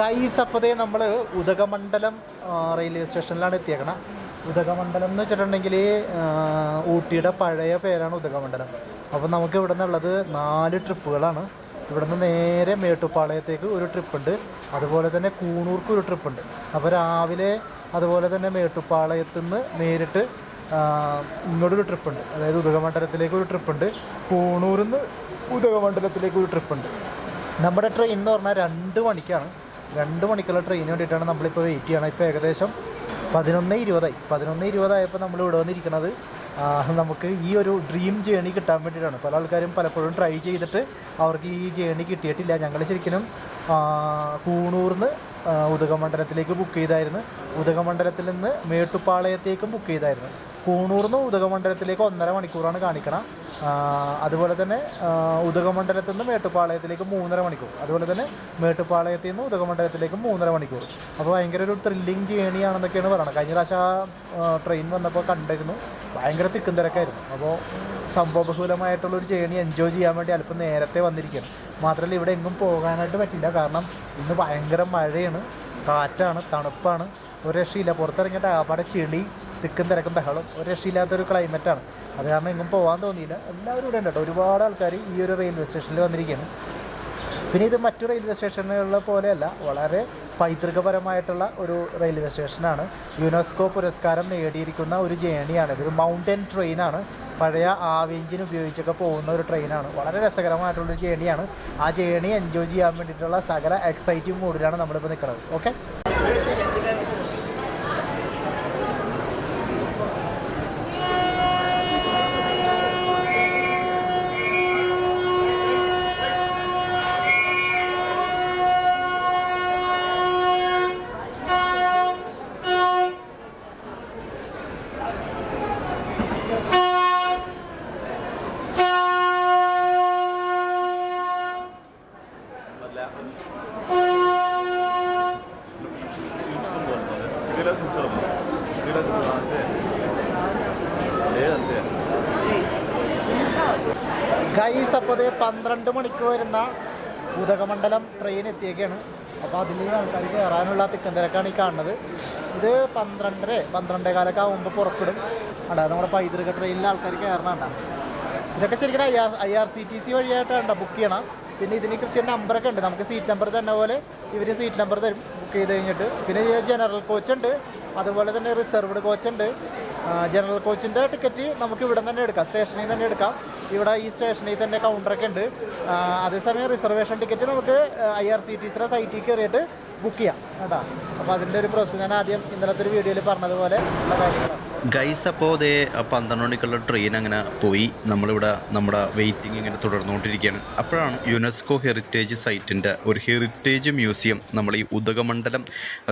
Guys അപ്പോഴേ നമ്മൾ Udhagamandalam railway സ്റ്റേഷനിലാണ് എത്തിയേക്കണം. ഉദകമണ്ഡലം എന്ന് വെച്ചിട്ടുണ്ടെങ്കിൽ ഊട്ടിയുടെ പഴയ പേരാണ് ഉദകമണ്ഡലം. അപ്പോൾ നമുക്ക് ഇവിടെ നിന്നുള്ളത് നാല് ട്രിപ്പുകളാണ്. ഇവിടെ നിന്ന് നേരെ മേട്ടുപ്പാളയത്തേക്ക് ഒരു ട്രിപ്പുണ്ട്. അതുപോലെ തന്നെ കൂണൂർക്ക് ഒരു ട്രിപ്പുണ്ട്. അപ്പോൾ രാവിലെ അതുപോലെ തന്നെ മേട്ടുപ്പാളയത്തു നിന്ന് നേരിട്ട് ഇങ്ങോട്ടൊരു ട്രിപ്പുണ്ട്. അതായത് ഉദകമണ്ഡലത്തിലേക്ക് ഒരു ട്രിപ്പുണ്ട്. കൂണൂരിൽ നിന്ന് ഉദകമണ്ഡലത്തിലേക്ക് ഒരു ട്രിപ്പുണ്ട്. നമ്മുടെ ട്രെയിൻ എന്ന് പറഞ്ഞാൽ രണ്ട് മണിക്കാണ്. രണ്ട് മണിക്കുള്ള ട്രെയിന് വേണ്ടിയിട്ടാണ് നമ്മളിപ്പോൾ വെയിറ്റ് ചെയ്യണം. ഇപ്പോൾ ഏകദേശം പതിനൊന്ന് ഇരുപതായി. പതിനൊന്ന് ഇരുപതായപ്പോൾ നമ്മൾ ഇവിടെ വന്നിരിക്കുന്നത് നമുക്ക് ഈ ഒരു ഡ്രീം ജേണി കിട്ടാൻ വേണ്ടിയിട്ടാണ്. പല ആൾക്കാരും പലപ്പോഴും ട്രൈ ചെയ്തിട്ട് അവർക്ക് ഈ ജേണി കിട്ടിയിട്ടില്ല. ഞങ്ങൾ ശരിക്കും കൂണൂർന്ന് ഉദകമണ്ഡലത്തിലേക്ക് ബുക്ക് ചെയ്തായിരുന്നു. ഉദകമണ്ഡലത്തിൽ നിന്ന് മേട്ടുപ്പാളയത്തേക്കും ബുക്ക് ചെയ്തായിരുന്നു. കൂണൂർന്ന് ഉദകമണ്ഡലത്തിലേക്ക് ഒന്നര മണിക്കൂറാണ് കാണിക്കണം. അതുപോലെ തന്നെ ഉദകമണ്ഡലത്തിൽ നിന്ന് മേട്ടുപ്പാളയത്തിലേക്ക് മൂന്നര മണിക്കൂർ. അതുപോലെ തന്നെ മേട്ടുപ്പാളയത്തിൽ നിന്ന് ഉദകമണ്ഡലത്തിലേക്ക് മൂന്നര മണിക്കൂർ. അപ്പോൾ ഭയങ്കര ഒരു ത്രില്ലിങ് ജേണിയാണെന്നൊക്കെയാണ് പറയുന്നത് കഴിഞ്ഞ പ്രാവശ്യം ആ ട്രെയിൻ വന്നപ്പോൾ കണ്ടിരുന്നു. ഭയങ്കര തിക്കും തിരക്കായിരുന്നു. അപ്പോൾ സംഭവബഹുലമായിട്ടുള്ളൊരു ജേണി എൻജോയ് ചെയ്യാൻ വേണ്ടി അല്പം നേരത്തെ വന്നിരിക്കുകയാണ്. മാത്രമല്ല ഇവിടെ എങ്ങും പോകാനായിട്ട് പറ്റില്ല. കാരണം ഇന്ന് ഭയങ്കര മഴയാണ്. കാറ്റാണ് തണുപ്പാണ്. ഒരു രക്ഷയില്ല. പുറത്തിറങ്ങിയിട്ട് ആപ്പാടെ ചെളി തിക്കും തിരക്കും ബഹളം. ഒരു രക്ഷയില്ലാത്തൊരു ക്ലൈമറ്റാണ് അത് കാരണം എങ്ങും പോകാൻ തോന്നിയില്ല. എല്ലാവരും ഇവിടെ ഉണ്ട് കേട്ടോ. ഒരുപാട് ആൾക്കാർ ഈ ഒരു റെയിൽവേ സ്റ്റേഷനിൽ വന്നിരിക്കുകയാണ് പിന്നെ ഇത് മറ്റു റെയിൽവേ സ്റ്റേഷനുകളെ പോലെയല്ല വളരെ പൈതൃകപരമായിട്ടുള്ള ഒരു റെയിൽവേ സ്റ്റേഷനാണ് യുനെസ്കോ പുരസ്കാരം നേടിയിരിക്കുന്ന ഒരു ജേണിയാണ് ഇതൊരു മൗണ്ടൻ ട്രെയിനാണ് പഴയ ആവേഞ്ചിൻ ഉപയോഗിച്ചൊക്കെ പോകുന്ന ഒരു ട്രെയിനാണ് വളരെ രസകരമായിട്ടുള്ളൊരു ജേണിയാണ് ആ ജേണി എൻജോയ് ചെയ്യാൻ വേണ്ടിയിട്ടുള്ള സകല എക്സൈറ്റിംഗ് മൂഡിലാണ് നമ്മളിപ്പോൾ നിൽക്കുന്നത് ഓക്കെ അപ്പോൾ പന്ത്രണ്ട് മണിക്ക് വരുന്ന ഉദകമണ്ഡലം ട്രെയിൻ എത്തിയൊക്കെയാണ് അപ്പോൾ അതിൽ ആൾക്കാർ കയറാനുള്ള തിക്കം തിരക്കാണ് ഈ കാണുന്നത്. ഇത് പന്ത്രണ്ടര പന്ത്രണ്ടേ കാലൊക്കെ ആകുമ്പോൾ പുറപ്പെടും. അടാ നമ്മുടെ പൈതൃക ട്രെയിനിൽ ആൾക്കാർ കയറണണ്ട ഇതൊക്കെ ശരിക്കും I R I R C T C വഴിയായിട്ടാണ് book ചെയ്യണം. പിന്നെ ഇതിന് കൃത്യം നമ്പറൊക്കെ ഉണ്ട്. നമുക്ക് സീറ്റ് നമ്പർ തന്നെ പോലെ ഇവർ സീറ്റ് നമ്പർ തരും ബുക്ക് ചെയ്ത് കഴിഞ്ഞിട്ട്. പിന്നെ ജനറൽ കോച്ച് ഉണ്ട്. അതുപോലെ തന്നെ റിസർവ്ഡ് കോച്ച് ഉണ്ട്. ജനറൽ കോച്ചിന്റെ ടിക്കറ്റ് നമുക്ക് ഇവിടെ തന്നെ എടുക്കാം. സ്റ്റേഷനിൽ തന്നെ എടുക്കാം. ഇവിടെ ഈ സ്റ്റേഷനിൽ തന്നെ കൗണ്ടറൊക്കെ ഉണ്ട്. അതേസമയം റിസർവേഷൻ ടിക്കറ്റ് നമുക്ക് ഐ ആർ സി ടി സിയുടെ സൈറ്റിൽ കയറിയിട്ട് ബുക്ക് ചെയ്യാം. കേട്ടോ? അപ്പോൾ അതിന്റെ ഒരു പ്രോസസ് ഞാൻ ആദ്യം ഇന്നലത്തെ ഒരു വീഡിയോയിൽ പറഞ്ഞതുപോലെ ഉള്ള കാര്യങ്ങളാണ്. ഗൈസ് അപ്പോൾ അതേ പന്ത്രണ്ട് മണിക്കുള്ള ട്രെയിൻ അങ്ങനെ പോയി. നമ്മളിവിടെ നമ്മുടെ വെയിറ്റിംഗ് ഇങ്ങനെ തുടർന്നുകൊണ്ടിരിക്കുകയാണ്. അപ്പോഴാണ് യുനെസ്കോ ഹെറിറ്റേജ് സൈറ്റിന്റെ ഒരു ഹെറിറ്റേജ് മ്യൂസിയം നമ്മൾ ഈ ഉദകമണ്ഡലം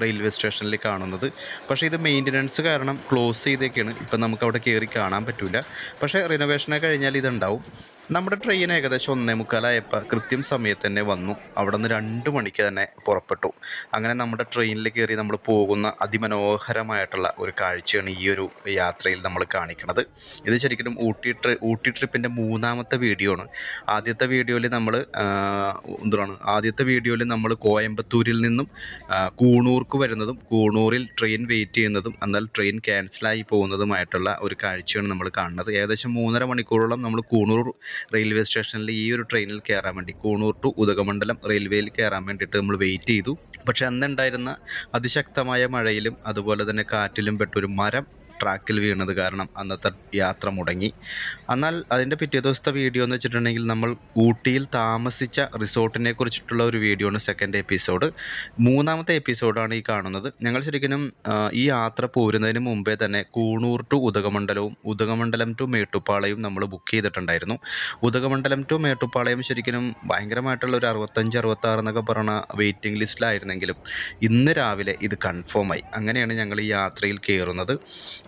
റെയിൽവേ സ്റ്റേഷനിൽ കാണുന്നത്. പക്ഷേ ഇത് മെയിന്റനൻസ് കാരണം ക്ലോസ് ചെയ്തേക്കാണ്. ഇപ്പം നമുക്ക് അവിടെ കയറി കാണാൻ പറ്റില്ല പക്ഷേ റിനോവേഷനൊക്കെ കഴിഞ്ഞാൽ ഇതുണ്ടാവും. നമ്മുടെ ട്രെയിൻ ഏകദേശം ഒന്നേ മുക്കാലായപ്പോൾ കൃത്യം സമയത്ത് തന്നെ വന്നു. അവിടെ നിന്ന് രണ്ട് മണിക്ക് തന്നെ പുറപ്പെട്ടു. അങ്ങനെ നമ്മുടെ ട്രെയിനിൽ കയറി നമ്മൾ പോകുന്ന അതിമനോഹരമായിട്ടുള്ള ഒരു കാഴ്ചയാണ് ഈ ഒരു യാത്രയിൽ നമ്മൾ കാണിക്കുന്നത് ഇത് ശരിക്കും ഊട്ടി ട്രി ഊട്ടി ട്രിപ്പിന്റെ മൂന്നാമത്തെ വീഡിയോ ആണ്. ആദ്യത്തെ വീഡിയോയിൽ നമ്മൾ എന്താണ് ആദ്യത്തെ വീഡിയോയിൽ നമ്മൾ കോയമ്പത്തൂരിൽ നിന്നും കൂണൂർക്ക് വരുന്നതും കൂണൂറിൽ ട്രെയിൻ വെയിറ്റ് ചെയ്യുന്നതും എന്നാൽ ട്രെയിൻ ക്യാൻസലായി പോകുന്നതുമായിട്ടുള്ള ഒരു കാഴ്ചയാണ് നമ്മൾ കാണുന്നത്. ഏകദേശം മൂന്നര മണിക്കൂറോളം നമ്മൾ കൂണൂർ റെയിൽവേ സ്റ്റേഷനിൽ ഈ ഒരു ട്രെയിനിൽ കയറാൻ വേണ്ടി കൂണൂർ ടു ഉദകമണ്ഡലം റെയിൽവേയിൽ കയറാൻ വേണ്ടിയിട്ട് നമ്മൾ വെയിറ്റ് ചെയ്തു. പക്ഷേ അന്നുണ്ടായിരുന്ന അതിശക്തമായ മഴയിലും അതുപോലെ തന്നെ കാറ്റിലും പെട്ടൊരു മരം ട്രാക്കിൽ വീണത് കാരണം അന്നത്തെ യാത്ര മുടങ്ങി. എന്നാൽ അതിന്റെ പിറ്റേ ദിവസത്തെ വീഡിയോ എന്ന് വെച്ചിട്ടുണ്ടെങ്കിൽ നമ്മൾ ഊട്ടിയിൽ താമസിച്ച റിസോർട്ടിനെ കുറിച്ചിട്ടുള്ള ഒരു വീഡിയോ ആണ് സെക്കൻഡ് എപ്പിസോഡ് മൂന്നാമത്തെ എപ്പിസോഡാണ് ഈ കാണുന്നത്. ഞങ്ങൾ ശരിക്കും ഈ യാത്ര പോരുന്നതിന് മുമ്പേ തന്നെ കൂണൂർ ടു ഉദകമണ്ഡലവും ഉദകമണ്ഡലം ടു മേട്ടുപ്പാളയും നമ്മൾ ബുക്ക് ചെയ്തിട്ടുണ്ടായിരുന്നു. ഉദകമണ്ഡലം ടു മേട്ടുപ്പാളയം ശരിക്കും ഭയങ്കരമായിട്ടുള്ള ഒരു അറുപത്തഞ്ച് അറുപത്താറ് എന്നൊക്കെ പറയുന്ന വെയിറ്റിംഗ് ലിസ്റ്റിലായിരുന്നെങ്കിലും ഇന്ന് രാവിലെ ഇത് കൺഫേമായി അങ്ങനെയാണ് ഞങ്ങൾ ഈ യാത്രയിൽ കയറുന്നത്.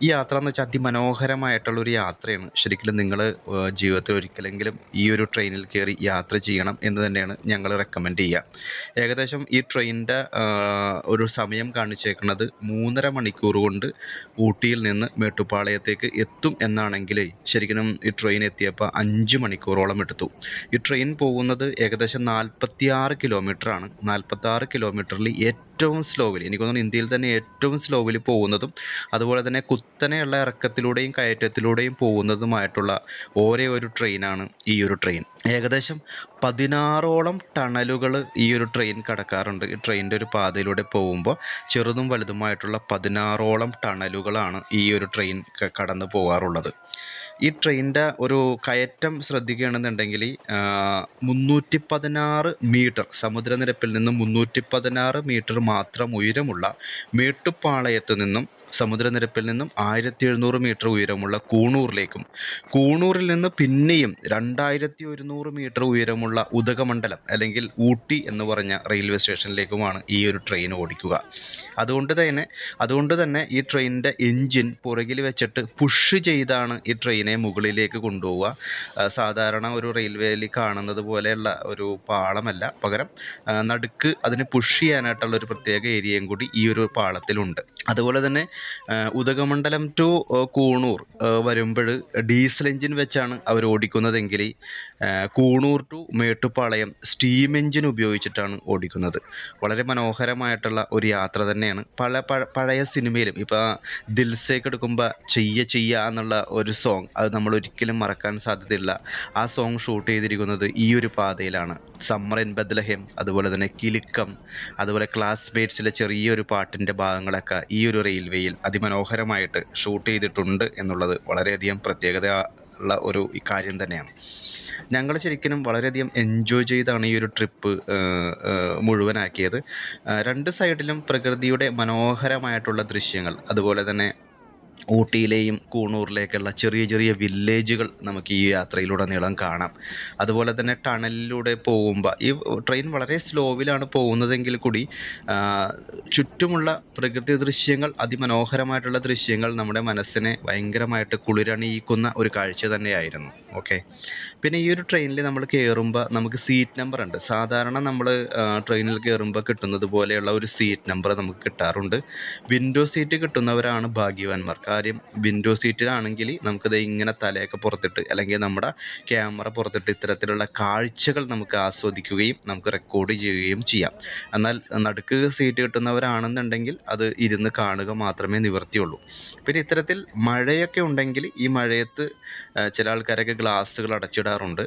ഈ യാത്ര എന്ന് വെച്ചാൽ അതിമനോഹരമായിട്ടുള്ള ഒരു യാത്രയാണ്. ശരിക്കും നിങ്ങൾ ജീവിതത്തിൽ ഒരിക്കലെങ്കിലും ഈ ഒരു ട്രെയിനിൽ കയറി യാത്ര ചെയ്യണം എന്ന് തന്നെയാണ് ഞങ്ങൾ റെക്കമെൻഡ് ചെയ്യുക ഏകദേശം ഈ ട്രെയിനിന്റെ ഒരു സമയം കാണിച്ചേക്കുന്നത് മൂന്നര മണിക്കൂർ കൊണ്ട് ഊട്ടിയിൽ നിന്ന് മേട്ടുപ്പാളയത്തേക്ക് എത്തും എന്നാണെങ്കിൽ ശരിക്കും ഈ ട്രെയിൻ എത്തിയപ്പോൾ അഞ്ച് മണിക്കൂറോളം എടുത്തു. ഈ ട്രെയിൻ പോകുന്നത് ഏകദേശം നാൽപ്പത്തിയാറ് കിലോമീറ്ററാണ് നാൽപ്പത്താറ് കിലോമീറ്ററിൽ ഏറ്റവും സ്ലോവിൽ എനിക്ക് തോന്നുന്നു ഇന്ത്യയിൽ തന്നെ ഏറ്റവും സ്ലോവിൽ പോകുന്നതും അതുപോലെ തന്നെ കുത്തനെയുള്ള ഇറക്കത്തിലൂടെയും കയറ്റത്തിലൂടെയും പോകുന്നതുമായിട്ടുള്ള ഒരേ ഒരു ട്രെയിനാണ് ഈ ഒരു ട്രെയിൻ ഏകദേശം പതിനാറോളം ടണലുകൾ ഈ ഒരു ട്രെയിൻ കടക്കാറുണ്ട്. ഈ ട്രെയിനിന്റെ ഒരു പാതയിലൂടെ പോകുമ്പോൾ ചെറുതും വലുതുമായിട്ടുള്ള പതിനാറോളം ടണലുകളാണ് ഈ ഒരു ട്രെയിൻ കടന്നു പോകാറുള്ളത്. ഈ ട്രെയിനിന്റെ ഒരു കയറ്റം ശ്രദ്ധിക്കുകയാണെന്നുണ്ടെങ്കിൽ മുന്നൂറ്റി പതിനാറ് മീറ്റർ സമുദ്രനിരപ്പിൽ നിന്നും മുന്നൂറ്റി പതിനാറ് മീറ്റർ മാത്രം ഉയരമുള്ള മേട്ടുപ്പാളയത്തു നിന്നും സമുദ്രനിരപ്പിൽ നിന്നും ആയിരത്തി എഴുന്നൂറ് മീറ്റർ ഉയരമുള്ള കൂണൂറിലേക്കും കൂണൂറിൽ നിന്ന് പിന്നെയും രണ്ടായിരത്തി ഒരുന്നൂറ് മീറ്റർ ഉയരമുള്ള ഉദകമണ്ഡലം അല്ലെങ്കിൽ ഊട്ടി എന്ന് പറഞ്ഞ റെയിൽവേ സ്റ്റേഷനിലേക്കുമാണ് ഈ ഒരു ട്രെയിൻ ഓടിക്കുക. അതുകൊണ്ട് തന്നെ അതുകൊണ്ട് തന്നെ ഈ ട്രെയിനിന്റെ എൻജിൻ പുറകിൽ വെച്ചിട്ട് പുഷ് ചെയ്താണ് ഈ ട്രെയിനെ മുകളിലേക്ക് കൊണ്ടുപോവുക. സാധാരണ ഒരു റെയിൽവേയിൽ കാണുന്നത് പോലെയുള്ള ഒരു പാളമല്ല. പകരം നടുക്ക് അതിന് പുഷ് ചെയ്യാനായിട്ടുള്ള ഒരു പ്രത്യേക ഏരിയയും കൂടി ഈ ഒരു പാളത്തിലുണ്ട്. അതുപോലെ തന്നെ ഉദകമണ്ഡലം ടു കൂണൂർ വരുമ്പോൾ ഡീസൽ എഞ്ചിൻ വെച്ചാണ് അവർ ഓടിക്കുന്നതെങ്കിൽ Coonoor to Mettupalayam steam engine ഉപയോഗിച്ചിട്ടാണ് ഓടിക്കുന്നത്. വളരെ മനോഹരമായിട്ടുള്ള ഒരു യാത്ര തന്നെയാണ്. പല പഴയ സിനിമയിലും ഇപ്പോൾ ദിൽസേക്ക് എടുക്കുമ്പോൾ ചെയ്യ ചെയ്യ എന്നുള്ള ഒരു സോങ് അത് നമ്മൾ ഒരിക്കലും മറക്കാൻ സാധ്യതയില്ല. ആ സോങ് ഷൂട്ട് ചെയ്തിരിക്കുന്നത് ഈ ഒരു പാതയിലാണ്. സമ്മർ ഇൻ ബദ്ലഹേം അതുപോലെ തന്നെ കിലുക്കം അതുപോലെ ക്ലാസ്മേറ്റ്സിലെ ചെറിയൊരു പാട്ടിന്റെ ഭാഗങ്ങളൊക്കെ ഈ ഒരു റെയിൽവേയിൽ അതിമനോഹരമായിട്ട് ഷൂട്ട് ചെയ്തിട്ടുണ്ട് എന്നുള്ളത് വളരെയധികം പ്രത്യേകത ഉള്ള ഒരു കാര്യം തന്നെയാണ്. ഞങ്ങൾ ശരിക്കും വളരെയധികം എൻജോയ് ചെയ്താണ് ഈ ഒരു ട്രിപ്പ് മുഴുവനാക്കിയത്. രണ്ട് സൈഡിലും പ്രകൃതിയുടെ മനോഹരമായിട്ടുള്ള ദൃശ്യങ്ങൾ അതുപോലെ തന്നെ ഊട്ടിയിലെയും കൂണൂറിലേക്കുള്ള ചെറിയ ചെറിയ വില്ലേജുകൾ നമുക്ക് ഈ യാത്രയിലൂടെ യാത്രയിലുടനീളം കാണാം. അതുപോലെ തന്നെ ടണലിലൂടെ പോകുമ്പോൾ ഈ ട്രെയിൻ വളരെ സ്ലോവിലാണ് പോകുന്നതെങ്കിൽ കൂടി ചുറ്റുമുള്ള പ്രകൃതി ദൃശ്യങ്ങൾ അതിമനോഹരമായിട്ടുള്ള ദൃശ്യങ്ങൾ നമ്മുടെ മനസ്സിനെ ഭയങ്കരമായിട്ട് കുളിരണിയിക്കുന്ന ഒരു കാഴ്ച തന്നെയായിരുന്നു. ഓക്കെ. പിന്നെ ഈ ഒരു ട്രെയിനിൽ നമ്മൾ കയറുമ്പോൾ നമുക്ക് സീറ്റ് നമ്പർ ഉണ്ട്. സാധാരണ നമ്മൾ ട്രെയിനിൽ കയറുമ്പോൾ കിട്ടുന്നത് പോലെയുള്ള ഒരു സീറ്റ് നമ്പർ നമുക്ക് കിട്ടാറുണ്ട്. വിൻഡോ സീറ്റ് കിട്ടുന്നവരാണ് ഭാഗ്യവാന്മാർ. കാര്യം വിൻഡോ സീറ്റിലാണെങ്കിൽ നമുക്കത് ഇങ്ങനെ തലയൊക്കെ പുറത്തിട്ട് അല്ലെങ്കിൽ നമ്മുടെ ക്യാമറ പുറത്തിട്ട് ഇത്തരത്തിലുള്ള കാഴ്ചകൾ നമുക്ക് ആസ്വദിക്കുകയും നമുക്ക് റെക്കോർഡ് ചെയ്യുകയും ചെയ്യാം. എന്നാൽ നടുക്ക് സീറ്റ് കിട്ടുന്നവരാണെന്നുണ്ടെങ്കിൽ അത് ഇരുന്ന് കാണുക മാത്രമേ നിവർത്തിയുള്ളൂ പിന്നെ ഇത്തരത്തിൽ മഴയൊക്കെ ഉണ്ടെങ്കിൽ ഈ മഴയത്ത് ചില ആൾക്കാരൊക്കെ ഗ്ലാസ്സുകൾ അടച്ചിടാറുണ്ട്.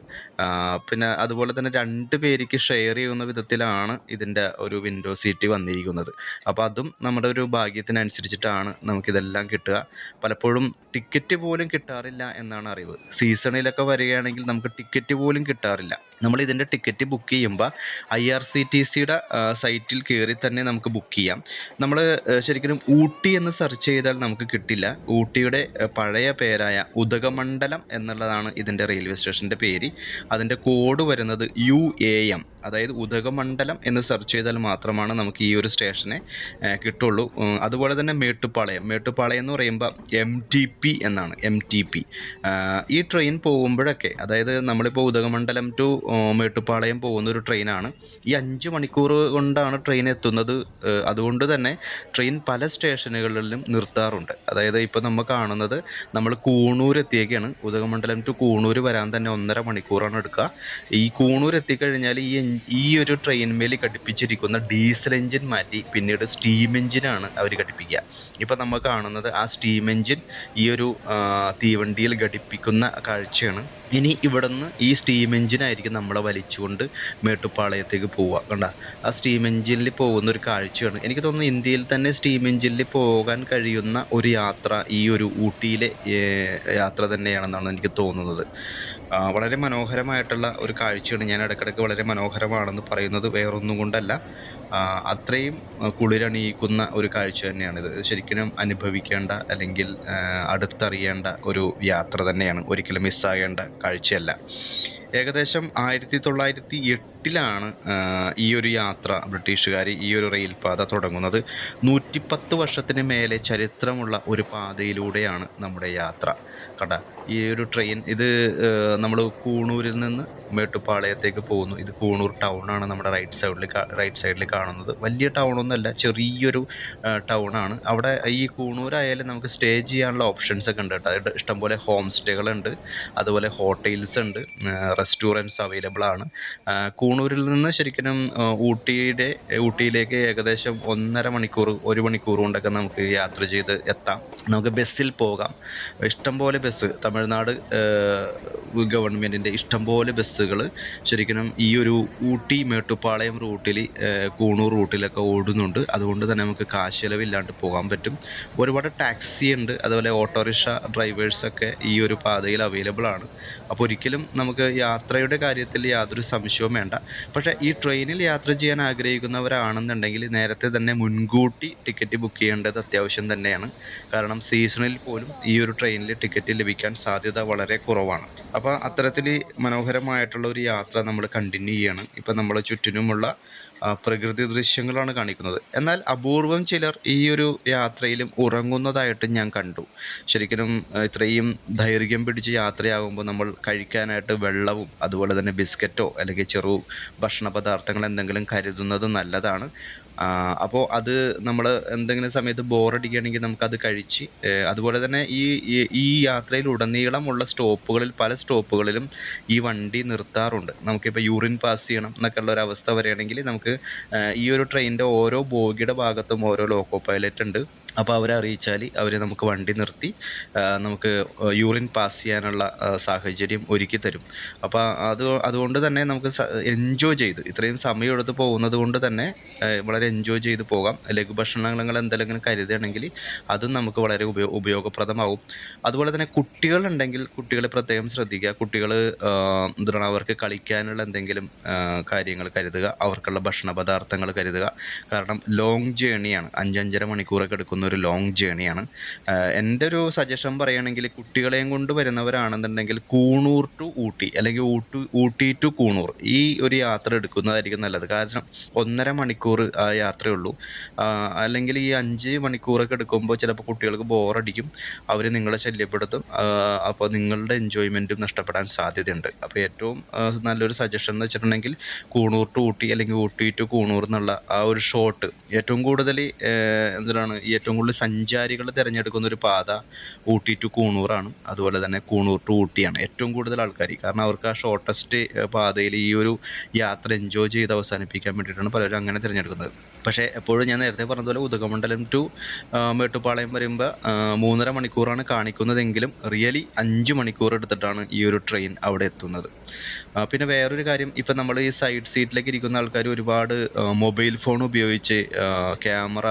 പിന്നെ അതുപോലെ തന്നെ രണ്ട് പേർക്ക് ഷെയർ ചെയ്യുന്ന വിധത്തിലാണ് ഇതിന്റെ ഒരു വിൻഡോ സീറ്റ് വന്നിരിക്കുന്നത്. അപ്പോൾ അതും നമ്മുടെ ഒരു ഭാഗ്യത്തിനനുസരിച്ചിട്ടാണ് നമുക്കിതെല്ലാം കിട്ടുക. പലപ്പോഴും ടിക്കറ്റ് പോലും കിട്ടാറില്ല എന്നാണ് അറിവ്. സീസണിലൊക്കെ വരികയാണെങ്കിൽ നമുക്ക് ടിക്കറ്റ് പോലും കിട്ടാറില്ല. നമ്മൾ ഇതിന്റെ ടിക്കറ്റ് ബുക്ക് ചെയ്യുമ്പോൾ ഐ ആർ സി ടി സിയുടെ സൈറ്റിൽ കയറി തന്നെ നമുക്ക് ബുക്ക് ചെയ്യാം. നമ്മൾ ശരിക്കും ഊട്ടി എന്ന് സെർച്ച് ചെയ്താൽ നമുക്ക് കിട്ടില്ല. ഊട്ടിയുടെ പഴയ പേരായ ഉദകമണ്ഡലം എന്നുള്ളതാണ് ഇതിന്റെ റെയിൽവേ സ്റ്റേഷന്റെ പേര്. അതിന്റെ കോഡ് വരുന്നത് യു എ എം. അതായത് ഉദകമണ്ഡലം എന്ന് സെർച്ച് ചെയ്താൽ മാത്രമാണ് നമുക്ക് ഈ ഒരു സ്റ്റേഷനെ കിട്ടുള്ളൂ. അതുപോലെ തന്നെ മേട്ടുപ്പാളയം. മേട്ടുപ്പാളയം എന്ന് പറയുമ്പോൾ എം ടി പി എന്നാണ്. എം ടി പി ഈ ട്രെയിൻ പോകുമ്പോഴൊക്കെ അതായത് നമ്മളിപ്പോൾ ഉദകമണ്ഡലം ടു മേട്ടുപ്പാളയം പോകുന്ന ഒരു ട്രെയിനാണ് ഈ അഞ്ച് മണിക്കൂർ കൊണ്ടാണ് ട്രെയിൻ എത്തുന്നത്. അതുകൊണ്ട് തന്നെ ട്രെയിൻ പല സ്റ്റേഷനുകളിലും നിർത്താറുണ്ട്. അതായത് ഇപ്പോൾ നമ്മൾ കാണുന്നത് നമ്മൾ കൂണൂർ എത്തിയേക്കാണ്. ഉദകമണ്ഡലം ടു കൂണൂർ വരാൻ തന്നെ ഒന്നര മണിക്കൂറാണ് എടുക്കുക. ഈ കൂണൂർ എത്തിക്കഴിഞ്ഞാൽ ഈ ഈ ഒരു ട്രെയിൻമേൽ ഘടിപ്പിച്ചിരിക്കുന്ന ഡീസൽ എഞ്ചിൻ മാറ്റി പിന്നീട് സ്റ്റീം എഞ്ചിനാണ് അവർ ഘടിപ്പിക്കുക. ഇപ്പോൾ നമ്മൾ കാണുന്നത് ആ സ്റ്റീം എഞ്ചിൻ ഈ ഒരു തീവണ്ടിയിൽ ഘടിപ്പിക്കുന്ന കാഴ്ചയാണ്. ഇനി ഇവിടുന്ന് ഈ സ്റ്റീം എഞ്ചിനായിരിക്കും നമ്മളെ വലിച്ചുകൊണ്ട് മേട്ടുപ്പാളയത്തേക്ക് പോവുക. കണ്ട? ആ സ്റ്റീം എഞ്ചിനിൽ പോകുന്ന ഒരു കാഴ്ചയാണ്. എനിക്ക് തോന്നുന്നു ഇന്ത്യയിൽ തന്നെ സ്റ്റീം എഞ്ചിനിൽ പോകാൻ കഴിയുന്ന ഒരു യാത്ര ഈ ഒരു ഊട്ടിയിലെ യാത്ര തന്നെയാണെന്നാണ് എനിക്ക് തോന്നുന്നത്. വളരെ മനോഹരമായിട്ടുള്ള ഒരു കാഴ്ചയാണ് ഞാൻ ഇടയ്ക്കിടയ്ക്ക് വളരെ മനോഹരമാണെന്ന് പറയുന്നത്. വേറൊന്നും കൊണ്ടല്ല. അത്രയും കുളിരണിയിക്കുന്ന ഒരു കാഴ്ച തന്നെയാണിത്. ശരിക്കും അനുഭവിക്കേണ്ട അല്ലെങ്കിൽ അടുത്തറിയേണ്ട ഒരു യാത്ര തന്നെയാണ്. ഒരിക്കലും മിസ്സാകേണ്ട കാഴ്ചയല്ല. ഏകദേശം ആയിരത്തി തൊള്ളായിരത്തി എട്ടിലാണ് ഈ ഒരു യാത്ര ബ്രിട്ടീഷുകാർ ഈ ഒരു റെയിൽപാത തുടങ്ങുന്നത്. നൂറ്റിപ്പത്ത് വർഷത്തിന് മേലെ ചരിത്രമുള്ള ഒരു പാതയിലൂടെയാണ് നമ്മുടെ യാത്ര. കണ്ട ഈ ഒരു ട്രെയിൻ ഇത് നമ്മൾ കൂണൂരിൽ നിന്ന് മേട്ടുപ്പാളയത്തേക്ക് പോകുന്നു. ഇത് കൂണൂർ ടൗൺ ആണ് നമ്മുടെ റൈറ്റ് സൈഡിൽ റൈറ്റ് സൈഡിൽ കാണുന്നത്. വലിയ ടൗൺ ടൗണൊന്നുമല്ല ചെറിയൊരു ആണ്. അവിടെ ഈ കൂണൂരായാലും നമുക്ക് സ്റ്റേ ചെയ്യാനുള്ള ഓപ്ഷൻസ് ഒക്കെ ഉണ്ട് കേട്ടോ. ഇഷ്ടംപോലെ ഹോം സ്റ്റേകളുണ്ട് അതുപോലെ ഹോട്ടൽസ് ഉണ്ട് റെസ്റ്റോറന്റ്സ് അവൈലബിൾ ആണ്. കൂണൂരിൽ നിന്ന് ശരിക്കും ഊട്ടിയുടെ ഊട്ടിയിലേക്ക് ഏകദേശം ഒന്നര മണിക്കൂർ ഒരു മണിക്കൂർ കൊണ്ടൊക്കെ നമുക്ക് യാത്ര ചെയ്ത് എത്താം. നമുക്ക് ബസ്സിൽ പോകാം. ഇഷ്ടംപോലെ ബസ് തമിഴ്നാട് ഗവൺമെന്റിന്റെ ഇഷ്ടംപോലെ ബസ്സുകൾ ശരിക്കും ഈ ഒരു ഊട്ടി മേട്ടുപ്പാളയം റൂട്ടിൽ കൂണൂർ റൂട്ടിലൊക്കെ ഓടുന്നുണ്ട്. അതുകൊണ്ട് തന്നെ നമുക്ക് കാശ് ചിലവില്ലാണ്ട് പോകാൻ പറ്റും. ഒരുപാട് ടാക്സി ഉണ്ട്. അതുപോലെ ഓട്ടോറിക്ഷ ഡ്രൈവേഴ്സൊക്കെ ഈ ഒരു പാതയിൽ അവൈലബിൾ ആണ്. അപ്പോൾ ഒരിക്കലും നമുക്ക് യാത്രയുടെ കാര്യത്തിൽ യാതൊരു സംശയവും വേണ്ട. പക്ഷേ ഈ ട്രെയിനിൽ യാത്ര ചെയ്യാൻ ആഗ്രഹിക്കുന്നവരാണെന്നുണ്ടെങ്കിൽ നേരത്തെ തന്നെ മുൻകൂട്ടി ടിക്കറ്റ് ബുക്ക് ചെയ്യേണ്ടത് അത്യാവശ്യം തന്നെയാണ്. കാരണം സീസണിൽ പോലും ഈ ഒരു ട്രെയിനിൽ ടിക്കറ്റ് ലഭിക്കാൻ സാധ്യത വളരെ കുറവാണ്. അപ്പോൾ അത്തരത്തിൽ മനോഹരമായിട്ടുള്ള ഒരു യാത്ര നമ്മൾ കണ്ടിന്യൂ ചെയ്യണം. ഇപ്പം നമ്മൾ ചുറ്റിനുമുള്ള പ്രകൃതി ദൃശ്യങ്ങളാണ് കാണിക്കുന്നത്. എന്നാൽ അപൂർവം ചിലർ ഈ ഒരു യാത്രയിലും ഉറങ്ങുന്നതായിട്ട് ഞാൻ കണ്ടു. ശരിക്കും ഇത്രയും ദൈർഘ്യം പിടിച്ച് യാത്രയാകുമ്പോൾ നമ്മൾ കഴിക്കാനായിട്ട് വെള്ളവും അതുപോലെ തന്നെ ബിസ്ക്കറ്റോ അല്ലെങ്കിൽ ചെറു ഭക്ഷണ പദാർത്ഥങ്ങൾ എന്തെങ്കിലും കരുതുന്നത് നല്ലതാണ്. അപ്പോൾ അത് നമ്മൾ എന്തെങ്കിലും സമയത്ത് ബോറടിക്കുകയാണെങ്കിൽ നമുക്കത് കഴിച്ച് അതുപോലെ തന്നെ ഈ ഈ- യാത്രയിൽ ഉടനീളമുള്ള സ്റ്റോപ്പുകളിൽ പല സ്റ്റോപ്പുകളിലും ഈ വണ്ടി നിർത്താറുണ്ട്. നമുക്കിപ്പോൾ യൂറിൻ പാസ് ചെയ്യണം എന്നൊക്കെ ഉള്ള ഒരു അവസ്ഥ വരികയാണെങ്കിൽ നമുക്ക് ഈ ഒരു ട്രെയിനിന്റെ ഓരോ ബോഗിയുടെ ഭാഗത്തും ഓരോ ലോക്കോ പൈലറ്റ് ഉണ്ട്. അപ്പോൾ അവരെ അറിയിച്ചാൽ അവർ നമുക്ക് വണ്ടി നിർത്തി നമുക്ക് യൂറിൻ പാസ് ചെയ്യാനുള്ള സാഹചര്യം ഒരുക്കി തരും. അപ്പോൾ അത് അതുകൊണ്ട് തന്നെ നമുക്ക് എൻജോയ് ചെയ്ത് ഇത്രയും സമയം എടുത്ത് പോകുന്നത് കൊണ്ട് തന്നെ വളരെ എൻജോയ് ചെയ്ത് പോകാം. ലഘുഭക്ഷണങ്ങൾ എന്തെങ്കിലും കരുതുകയാണെങ്കിൽ അതും നമുക്ക് വളരെ ഉപയോ ഉപയോഗപ്രദമാവും. അതുപോലെ തന്നെ കുട്ടികളുണ്ടെങ്കിൽ കുട്ടികളെ പ്രത്യേകം ശ്രദ്ധിക്കുക. കുട്ടികൾ എന്താണ് അവർക്ക് കളിക്കാനുള്ള എന്തെങ്കിലും കാര്യങ്ങൾ കരുതുക. അവർക്കുള്ള ഭക്ഷണ പദാർത്ഥങ്ങൾ കരുതുക. കാരണം ലോങ് ജേണിയാണ് അഞ്ചഞ്ചര മണിക്കൂറൊക്കെ എടുക്കുന്ന. ഒരു ലോങ് ജേണിയാണ് എന്റെ ഒരു സജഷൻ പറയുകയാണെങ്കിൽ കുട്ടികളെയും കൊണ്ട് വരുന്നവരാണെന്നുണ്ടെങ്കിൽ കൂണൂർ ടു ഊട്ടി അല്ലെങ്കിൽ ഊട്ടി ഊട്ടി ടു കൂണൂർ ഈ ഒരു യാത്ര എടുക്കുന്നതായിരിക്കും നല്ലത്. കാരണം ഒന്നര മണിക്കൂർ ആ യാത്രയുള്ളൂ. അല്ലെങ്കിൽ ഈ അഞ്ച് മണിക്കൂറൊക്കെ എടുക്കുമ്പോൾ ചിലപ്പോൾ കുട്ടികൾക്ക് ബോറടിക്കും. അവർ നിങ്ങളെ ശല്യപ്പെടുത്തും. അപ്പോൾ നിങ്ങളുടെ എൻജോയ്മെന്റും നഷ്ടപ്പെടാൻ സാധ്യതയുണ്ട്. അപ്പോൾ ഏറ്റവും നല്ലൊരു സജഷൻ എന്ന് വെച്ചിട്ടുണ്ടെങ്കിൽ കൂണൂർ ടു ഊട്ടി അല്ലെങ്കിൽ ഊട്ടി ടു കൂണൂർ എന്നുള്ള ആ ഒരു ഷോട്ട് ഏറ്റവും കൂടുതൽ എന്താണ് ഈ ഏറ്റവും കൂടുതൽ സഞ്ചാരികൾ തിരഞ്ഞെടുക്കുന്ന ഒരു പാത ഊട്ടി ടു കൂണൂറാണ് അതുപോലെ തന്നെ കൂണൂർ ടു ഊട്ടിയാണ് ഏറ്റവും കൂടുതൽ ആൾക്കാർ. കാരണം അവർക്ക് ആ ഷോർട്ടസ്റ്റ് പാതയിൽ ഈ ഒരു യാത്ര എൻജോയ് ചെയ്ത് അവസാനിപ്പിക്കാൻ വേണ്ടിയിട്ടാണ് പലരും അങ്ങനെ തിരഞ്ഞെടുക്കുന്നത്. പക്ഷേ എപ്പോഴും ഞാൻ നേരത്തെ പറഞ്ഞതുപോലെ ഉദകമണ്ഡലം ടു മേട്ടുപ്പാളയം വരുമ്പോൾ മൂന്നര മണിക്കൂറാണ് കാണിക്കുന്നതെങ്കിലും റിയലി അഞ്ച് മണിക്കൂർ എടുത്തിട്ടാണ് ഈ ഒരു ട്രെയിൻ അവിടെ എത്തുന്നത്. പിന്നെ വേറൊരു കാര്യം ഇപ്പം നമ്മൾ ഈ സൈഡ് സീറ്റിലേക്ക് ഇരിക്കുന്ന ആൾക്കാർ ഒരുപാട് മൊബൈൽ ഫോൺ ഉപയോഗിച്ച് ക്യാമറ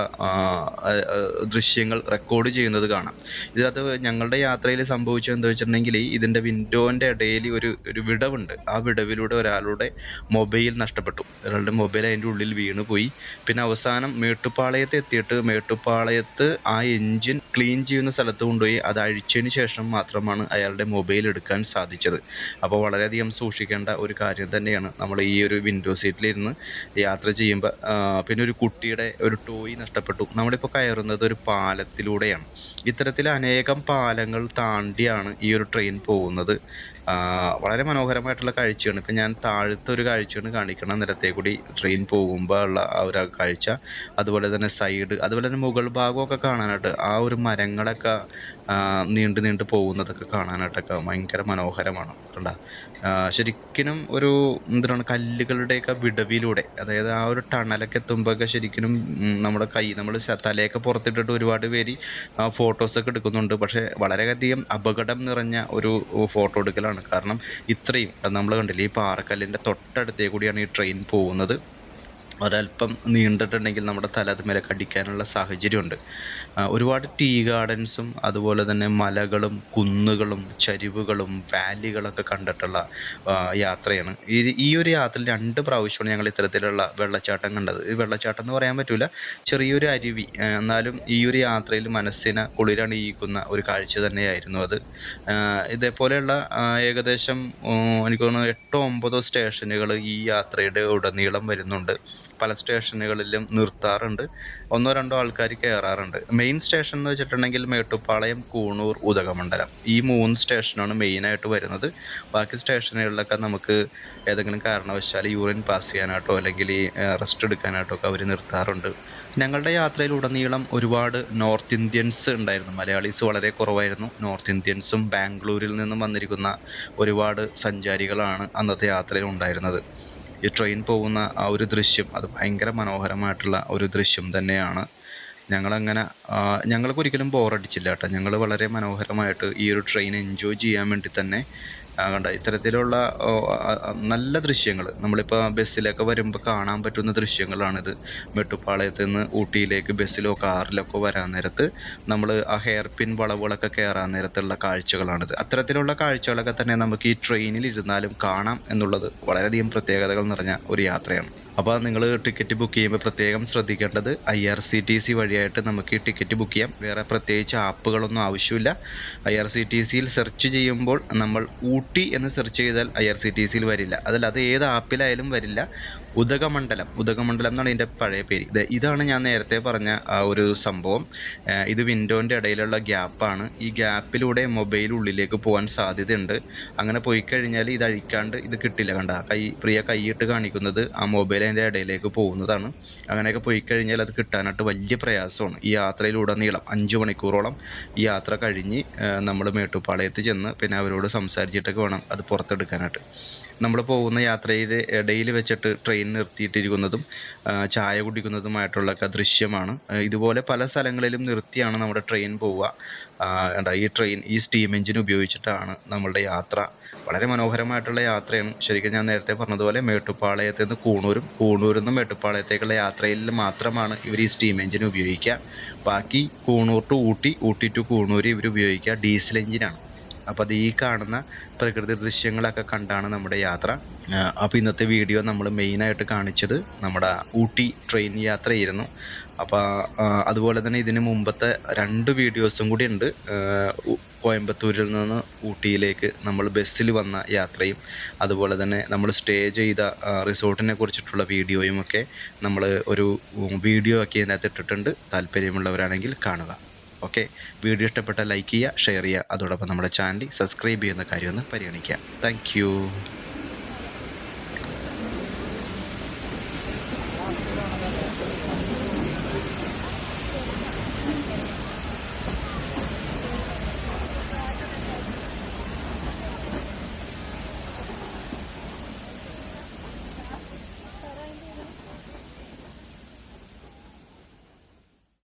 ദൃശ്യങ്ങൾ റെക്കോർഡ് ചെയ്യുന്നത് കാണാം. ഇതിനകത്ത് ഞങ്ങളുടെ യാത്രയിൽ സംഭവിച്ചത് എന്താ വെച്ചിട്ടുണ്ടെങ്കിൽ ഇതിന്റെ വിൻഡോന്റെ ഇടയിൽ ഒരു ഒരു വിടവുണ്ട്. ആ വിടവിലൂടെ ഒരാളുടെ മൊബൈൽ നഷ്ടപ്പെട്ടു. ഒരാളുടെ മൊബൈൽ അതിന്റെ ഉള്ളിൽ വീണ് പോയി പിന്നെ അവസാനം മേട്ടുപ്പാളയത്ത് എത്തിയിട്ട് മേട്ടുപ്പാളയത്ത് ആ എഞ്ചിൻ ക്ലീൻ ചെയ്യുന്ന സ്ഥലത്ത് കൊണ്ടുപോയി അത് അഴിച്ചതിന് ശേഷം മാത്രമാണ് അയാളുടെ മൊബൈൽ എടുക്കാൻ സാധിച്ചത്. അപ്പോൾ വളരെയധികം സൂക്ഷിക്കേണ്ട ഒരു കാര്യം തന്നെയാണ് നമ്മൾ ഈ ഒരു വിൻഡോ സീറ്റിലിരുന്ന് യാത്ര ചെയ്യുമ്പോൾ പിന്നെ ഒരു കുട്ടിയുടെ ഒരു ടോയ് നഷ്ടപ്പെട്ടു. നമ്മളിപ്പോൾ കയറുന്നത് ഒരു പാലത്തിലൂടെയാണ്. ഇത്തരത്തിൽ അനേകം പാലങ്ങൾ താണ്ടിയാണ് ഈ ഒരു ട്രെയിൻ പോകുന്നത്. വളരെ മനോഹരമായിട്ടുള്ള കാഴ്ചയാണ്. ഇപ്പം ഞാൻ താഴത്തെ ഒരു കാഴ്ചയാണ് കാണിക്കണം നിരത്തെ കൂടി ട്രെയിൻ പോകുമ്പോൾ ഉള്ള ആ ഒരു കാഴ്ച. അതുപോലെ തന്നെ സൈഡ് അതുപോലെ തന്നെ മുകൾ ഭാഗമൊക്കെ കാണാനായിട്ട് ആ ഒരു മരങ്ങളൊക്കെ നീണ്ടു നീണ്ടു പോകുന്നതൊക്കെ കാണാനായിട്ടൊക്കെ ഭയങ്കര മനോഹരമാണ്. കണ്ട? ശരിക്കും ഒരു എന്താണ് കല്ലുകളുടെയൊക്കെ വിടവിലൂടെ അതായത് ആ ഒരു ടണലൊക്കെ എത്തുമ്പോഴൊക്കെ ശരിക്കും നമ്മുടെ കൈ നമ്മൾ തലയൊക്കെ പുറത്തിട്ടിട്ട് ഒരുപാട് പേര് ഫോട്ടോസൊക്കെ എടുക്കുന്നുണ്ട്. പക്ഷേ വളരെയധികം അപകടം നിറഞ്ഞ ഒരു ഫോട്ടോ എടുക്കലാണ്. കാരണം ഇത്രയും നമ്മൾ കണ്ടില്ലേ ഈ പാറക്കല്ലിന്റെ തൊട്ടടുത്തേ കൂടിയാണ് ഈ ട്രെയിൻ പോകുന്നത്. ഒരല്പം നീണ്ടിട്ടുണ്ടെങ്കിൽ നമ്മുടെ തല അതുമേലെ കടിക്കാനുള്ള സാഹചര്യമുണ്ട്. ഒരുപാട് ടീ ഗാർഡൻസും അതുപോലെ തന്നെ മലകളും കുന്നുകളും ചരിവുകളും വാലികളൊക്കെ കണ്ടിട്ടുള്ള യാത്രയാണ്. ഈ ഈ ഒരു യാത്രയിൽ രണ്ട് പ്രാവശ്യമാണ് ഞങ്ങൾ ഇത്തരത്തിലുള്ള വെള്ളച്ചാട്ടം കണ്ടത്. ഈ വെള്ളച്ചാട്ടം എന്ന് പറയാൻ പറ്റില്ല ചെറിയൊരു അരുവി. എന്നാലും ഈ ഒരു യാത്രയിൽ മനസ്സിനെ കുളിരണിയിക്കുന്ന ഒരു കാഴ്ച തന്നെയായിരുന്നു അത്. ഇതേപോലെയുള്ള ഏകദേശം എനിക്ക് തോന്നുന്നു എട്ടോ ഒമ്പതോ സ്റ്റേഷനുകൾ ഈ യാത്രയുടെ ഉടനീളം വരുന്നുണ്ട്. പല സ്റ്റേഷനുകളിലും നിർത്താറുണ്ട്. ഒന്നോ രണ്ടോ ആൾക്കാർ കയറാറുണ്ട് മെയിൻ സ്റ്റേഷൻ എന്ന് വെച്ചിട്ടുണ്ടെങ്കിൽ മേട്ടുപ്പാളയം കൂണൂർ ഉദകമണ്ഡലം. ഈ മൂന്ന് സ്റ്റേഷനാണ് മെയിനായിട്ട് വരുന്നത്. ബാക്കി സ്റ്റേഷനുകളിലൊക്കെ നമുക്ക് ഏതെങ്കിലും കാരണവശാൽ യൂറിൻ പാസ് ചെയ്യാനായിട്ടോ അല്ലെങ്കിൽ റെസ്റ്റ് എടുക്കാനായിട്ടോ ഒക്കെ അവർ നിർത്താറുണ്ട്. ഞങ്ങളുടെ യാത്രയിൽ ഉടനീളം ഒരുപാട് നോർത്ത് ഇന്ത്യൻസ് ഉണ്ടായിരുന്നു. മലയാളീസ് വളരെ കുറവായിരുന്നു. നോർത്ത് ഇന്ത്യൻസും ബാംഗ്ലൂരിൽ നിന്നും വന്നിരിക്കുന്ന ഒരുപാട് സഞ്ചാരികളാണ് അന്നത്തെ യാത്രയിൽ ഉണ്ടായിരുന്നത്. ഈ ട്രെയിൻ പോകുന്ന ആ ഒരു ദൃശ്യം അത് ഭയങ്കര മനോഹരമായിട്ടുള്ള ഒരു ദൃശ്യം തന്നെയാണ്. ഞങ്ങളങ്ങനെ ഞങ്ങൾക്കൊരിക്കലും ബോറടിച്ചില്ല കേട്ടോ. ഞങ്ങൾ വളരെ മനോഹരമായിട്ട് ഈ ഒരു ട്രെയിൻ എൻജോയ് ചെയ്യാൻ വേണ്ടി തന്നെ കണ്ട? ഇത്തരത്തിലുള്ള നല്ല ദൃശ്യങ്ങൾ നമ്മളിപ്പോൾ ബസ്സിലൊക്കെ വരുമ്പോൾ കാണാൻ പറ്റുന്ന ദൃശ്യങ്ങളാണിത്. മെട്ടുപ്പാളയത്ത് നിന്ന് ഊട്ടിയിലേക്ക് ബസ്സിലോ കാറിലൊക്കെ വരാൻ നേരത്ത് നമ്മൾ ആ ഹെയർ പിൻ വളവുകളൊക്കെ കയറാൻ നേരത്തുള്ള കാഴ്ചകളാണിത്. അത്തരത്തിലുള്ള കാഴ്ചകളൊക്കെ തന്നെ നമുക്ക് ഈ ട്രെയിനിൽ ഇരുന്നാലും കാണാം എന്നുള്ളത് വളരെയധികം പ്രത്യേകതകൾ നിറഞ്ഞ ഒരു യാത്രയാണ്. അപ്പോൾ നിങ്ങൾ ടിക്കറ്റ് ബുക്ക് ചെയ്യുമ്പോൾ പ്രത്യേകം ശ്രദ്ധിക്കേണ്ടത് I R C T C വഴിയായിട്ട് നമുക്ക് ഈ ടിക്കറ്റ് ബുക്ക് ചെയ്യാം. വേറെ പ്രത്യേകിച്ച് ആപ്പുകളൊന്നും ആവശ്യമില്ല. ഐ ആർ സി ടി സിയിൽ സെർച്ച് ചെയ്യുമ്പോൾ നമ്മൾ ഊട്ടി എന്ന് സെർച്ച് ചെയ്താൽ ഐ ആർ സി ടി സിയിൽ വരില്ല. അതല്ല അത് ഏത് ആപ്പിലായാലും വരില്ല. ഉദകമണ്ഡലം. ഉദകമണ്ഡലം എന്നാണ് ഇതിന്റെ പഴയ പേര്. ഇതാണ് ഞാൻ നേരത്തെ പറഞ്ഞ ആ ഒരു സംഭവം. ഇത് വിൻഡോന്റെ ഇടയിലുള്ള ഗ്യാപ്പാണ്. ഈ ഗ്യാപ്പിലൂടെ മൊബൈൽ ഉള്ളിലേക്ക് പോകാൻ സാധ്യതയുണ്ട്. അങ്ങനെ പോയി കഴിഞ്ഞാൽ ഇത് അഴിക്കാണ്ട് ഇത് കിട്ടില്ല കണ്ട. കൈ പ്രിയ കൈയിട്ട് കാണിക്കുന്നത് ആ മൊബൈൽ അതിന്റെ ഇടയിലേക്ക് പോകുന്നതാണ്. അങ്ങനെയൊക്കെ പോയി കഴിഞ്ഞാൽ അത് കിട്ടാനായിട്ട് വലിയ പ്രയാസമാണ്. ഈ യാത്രയിലുടനീളം അഞ്ച് മണിക്കൂറോളം ഈ യാത്ര കഴിഞ്ഞ് നമ്മൾ മേട്ടുപ്പാളയത്ത് ചെന്ന് പിന്നെ അവരോട് സംസാരിച്ചിട്ടൊക്കെ വേണം അത് പുറത്തെടുക്കാനായിട്ട്. നമ്മൾ പോകുന്ന യാത്രയിൽ ഇടയിൽ വെച്ചിട്ട് ട്രെയിൻ നിർത്തിയിട്ടിരിക്കുന്നതും ചായ കുടിക്കുന്നതുമായിട്ടുള്ളൊക്കെ ദൃശ്യമാണ്. ഇതുപോലെ പല സ്ഥലങ്ങളിലും നിർത്തിയാണ് നമ്മുടെ ട്രെയിൻ പോവുക. എന്താ ഈ ട്രെയിൻ ഈ സ്റ്റീം എഞ്ചിൻ ഉപയോഗിച്ചിട്ടാണ് നമ്മളുടെ യാത്ര. വളരെ മനോഹരമായിട്ടുള്ള യാത്രയാണ്. ശരിക്കും ഞാൻ നേരത്തെ പറഞ്ഞതുപോലെ മേട്ടുപ്പാളയത്തു നിന്ന് കൂണൂരും കൂണൂരിൽ നിന്ന് മേട്ടുപ്പാളയത്തേക്കുള്ള യാത്രയിൽ മാത്രമാണ് ഇവർ ഈ സ്റ്റീം എഞ്ചിൻ ഉപയോഗിക്കുക. ബാക്കി കൂണൂർ ടു ഊട്ടി ഊട്ടി ടു കൂണൂർ ഇവർ ഉപയോഗിക്കുക. ഡീസൽ എഞ്ചിനാണ് അപ്പോൾ അത് ഈ കാണുന്ന പ്രകൃതി ദൃശ്യങ്ങളൊക്കെ കണ്ടാണ് നമ്മുടെ യാത്ര. അപ്പോൾ ഇന്നത്തെ വീഡിയോ നമ്മൾ മെയിനായിട്ട് കാണിച്ചത് നമ്മുടെ ഊട്ടി ട്രെയിൻ യാത്രയായിരുന്നു. അപ്പോൾ അതുപോലെ തന്നെ ഇതിന് മുമ്പത്തെ രണ്ട് വീഡിയോസും കൂടി ഉണ്ട്. കോയമ്പത്തൂരിൽ നിന്ന് ഊട്ടിയിലേക്ക് നമ്മൾ ബസ്സിൽ വന്ന യാത്രയും അതുപോലെ തന്നെ നമ്മൾ സ്റ്റേ ചെയ്ത റിസോർട്ടിനെ കുറിച്ചിട്ടുള്ള വീഡിയോയും ഒക്കെ നമ്മൾ ഒരു വീഡിയോ ഒക്കെ അതിനകത്ത് ഇട്ടിട്ടുണ്ട്. താല്പര്യമുള്ളവരാണെങ്കിൽ കാണുക. ഓക്കെ? വീഡിയോ ഇഷ്ടപ്പെട്ടാൽ ലൈക്ക് ചെയ്യുക ഷെയർ ചെയ്യുക. അതോടൊപ്പം നമ്മുടെ ചാനൽ സബ്സ്ക്രൈബ് ചെയ്യുന്ന കാര്യമൊന്ന് പരിഗണിക്കുക. താങ്ക്